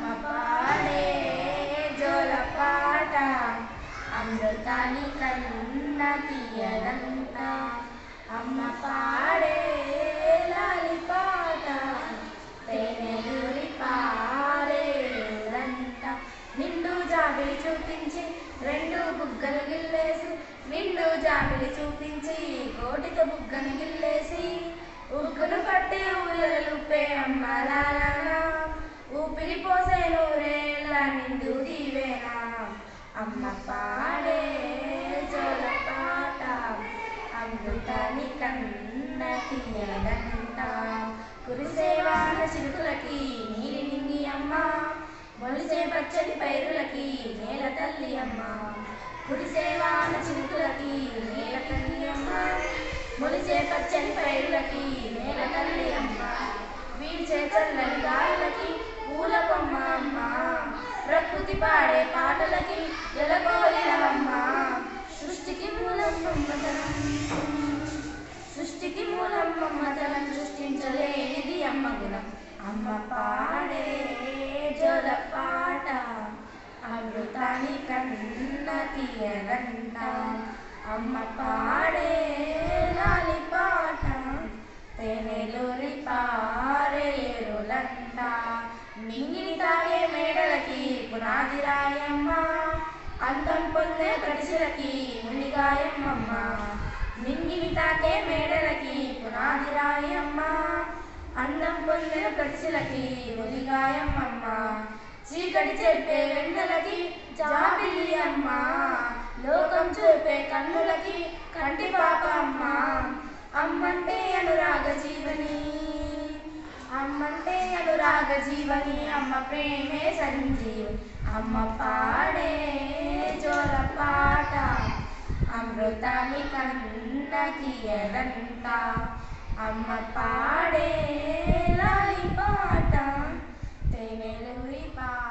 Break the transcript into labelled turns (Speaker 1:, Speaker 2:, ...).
Speaker 1: అమ్మ పాడే జోల పాట అమృతాని కన్న తీయదంత. అమ్మ పాడే లాలి పాట తేనెలూరి పారేదంట నిండు జాబిలి చూపించి రెండు బుగ్గలు గిల్లేసి నిండు జాబిలి చూపించి కోటితో బుగ్గను గిల్లేసి ఉగ్గును పట్టి ఊయలుపే అమ్మలాలనా నిండు దీవేనా అమ్మ పాడే జోల పాట అమృతాని కన్న తీయదంట. కురిసేవాన చిరుకులకి నీరి నింగి అమ్మ. మొలిసే పచ్చని పైరులకి నేల తల్లి అమ్మ. కురిసేవాన చిరుకులకి నేల తల్లి అమ్మ. మొలిసే పచ్చని పైరులకి నేల తల్లి అమ్మ వీల్చే చల్లని గాలులకి పూల కొమ్మ అమ్మ ప్రకృతి పాడే పాటలకి ఎలగోలినమ్మ సృష్టికి మూలం మమ్మతనం సృష్టికి మూలం మమ్మతనం సృష్టించలేనిది అమ్మ గుణం. అమ్మ పాడే జల పాట అమృతాని కన్న తీయదంట అమ్మ పాడే లాలి పాట తేనెలూరి పారేరులంట మింగిని తాగి నాదిరాయమ్మ అందం పొందే కడిసిలకి మునిగాయమ్మమ్మ. మింగిని తాకే మేడలకి పునాదిరాయమ్మ అందం పొందే కడిసిలకి మునిగాయమ్మమ్మ. చీకటి చెప్పే వెన్నెలకి జాబిల్లి అమ్మ లోకం చూపే కన్నులకి కంటి పాప అమ్మ. అమ్మంటే అనురాగ అమ్మంటే అనురాగ జీవని అమ్మ ప్రేమే సంజీవని అమ్మ పాడే జోల పాట అమృతాని కన్నకియదంట అమ్మ పాడే లాలి పాట తెమెలురి పాట